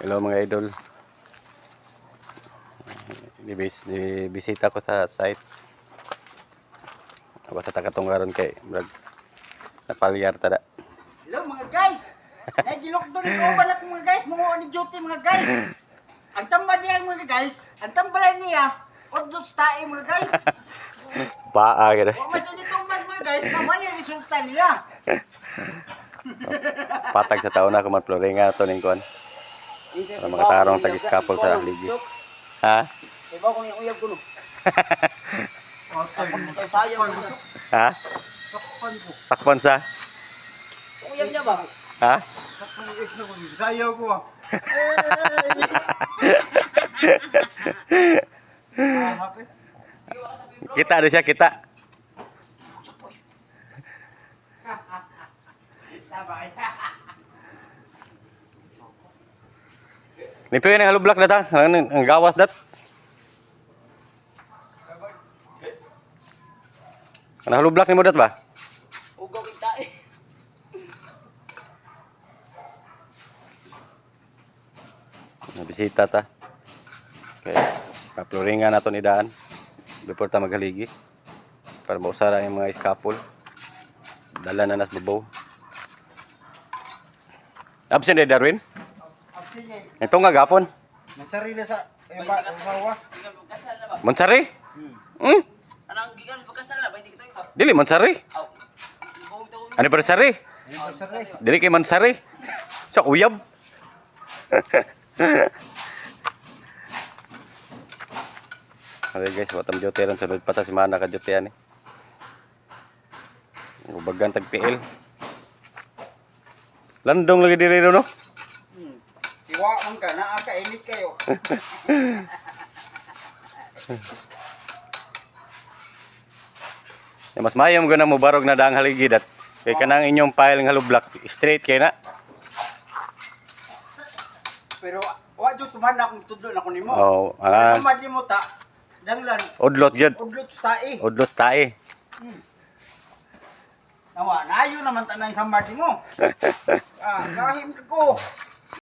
Hello mga idol. Nibis, bisita ko sa site. Ako sa takatunggaron kay Brad. Napalyar tada. Hello mga guys! Nagilok doon ko balak mga guys, mga ni duty mga guys. Ang tamba niya mga guys, ang tambalan niya, odot tae mga guys. Paa gada. Kung mas dito man mga guys, naman yung resulta niya. Patag sa taon na kuman floringa to ning kon. Para mga tarong tag-iskapol sa ligi. Ha? Iba ko ni uyab ko no. Ako sa sayo mo. Ha? Kapan ko. Sakpan sa? Uyab niya ba? Ha? Kapan ko ex na ko. Sayo ko. ah. Ah, bakit? Kita ada siya kita. Sabay. Ni pwede nga lublak data. Ang, ang gawas dat. Ang halublak ni mo dat ba? Ugaw kita eh. Nabisita ta. Okay. Kapluringan nato ni daan. Before ta maghaligi. Para mausara yung mga iskapol. Dala na nas babaw. Absent day Darwin? Sige. Ito nga gapon. Nagsarili sa yung ba usawa. Monsari? Hmm? Anang gigan pagkasal na, ba't di kita ito? Dili Monsari. Aw. Buong taon. Ano pa sari? Nagsarili. Dili kay Mansari. Sa uyab. Okay guys, watam jote ron sunod pa ta si Mana ka jote ani. Ubagan tag PL. Landong lagi diri no. Man ka, naa ka, init kayo. Ya, mas mayam guna mo barog na daang haligi dat. Kay kanang inyong file nga lublak straight kay na. Pero wa jud tuman na akong tudlo na ko nimo. Oh, ah, tuman nimo ta. Danglan udlot jud. udlot tae. Udlot tae. Nawa, nayo naman tanang sa marti mo. ah, kahim ka ko.